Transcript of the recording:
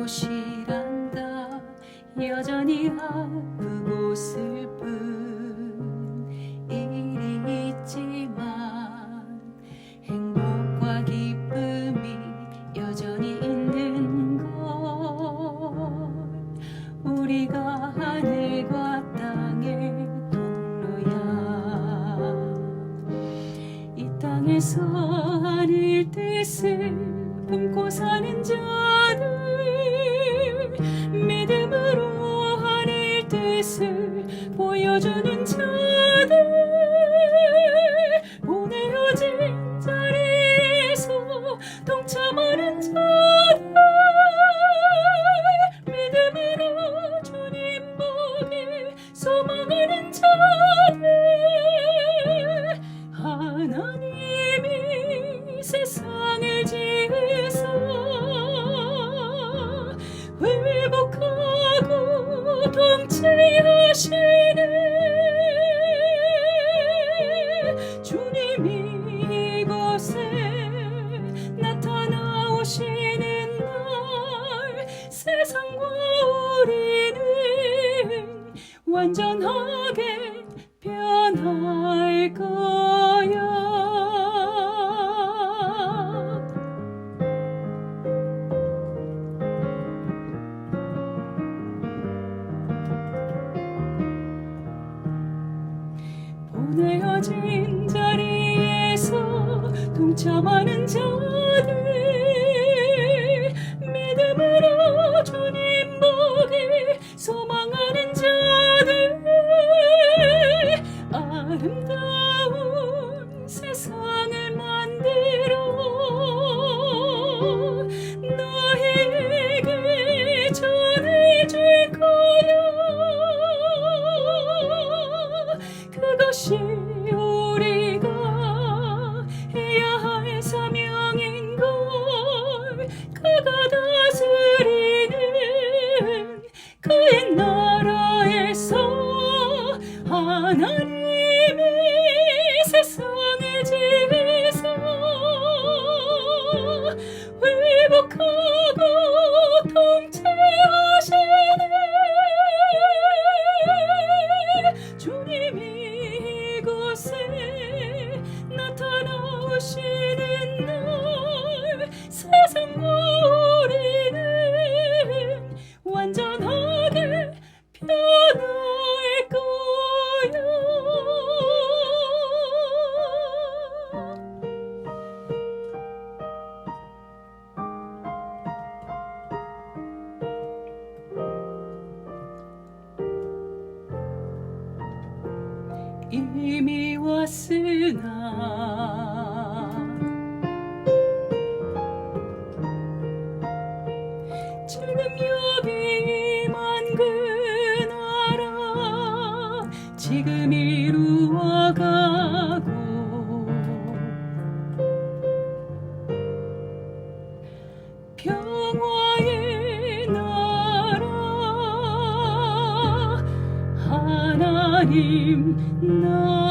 곳이란다. 여전히 아프고 슬픈 일이 있지만 행복과 기쁨이 여전히 있는 걸 우리가 하늘과 땅의 동로야. 이 땅에서 하늘 뜻을 품고 사는 자들 보여주는 자들 보내어진 자리에서 동참하는 자들 믿음으로 주님 보길 소망하는 자들 하나님이 세상을 지으사 회복하고 통치하시 세상과 우리는 완전하게 변할 거야. 보내어진 자리에서 동참하는 자 너희에게 전해줄 거야. 그것이 우리가 해야 할 사명인 걸 그가 다스리는 그의 나 이미 왔으나. 지금 여기 임한 그 나라 지금 이루어가 하나님 나라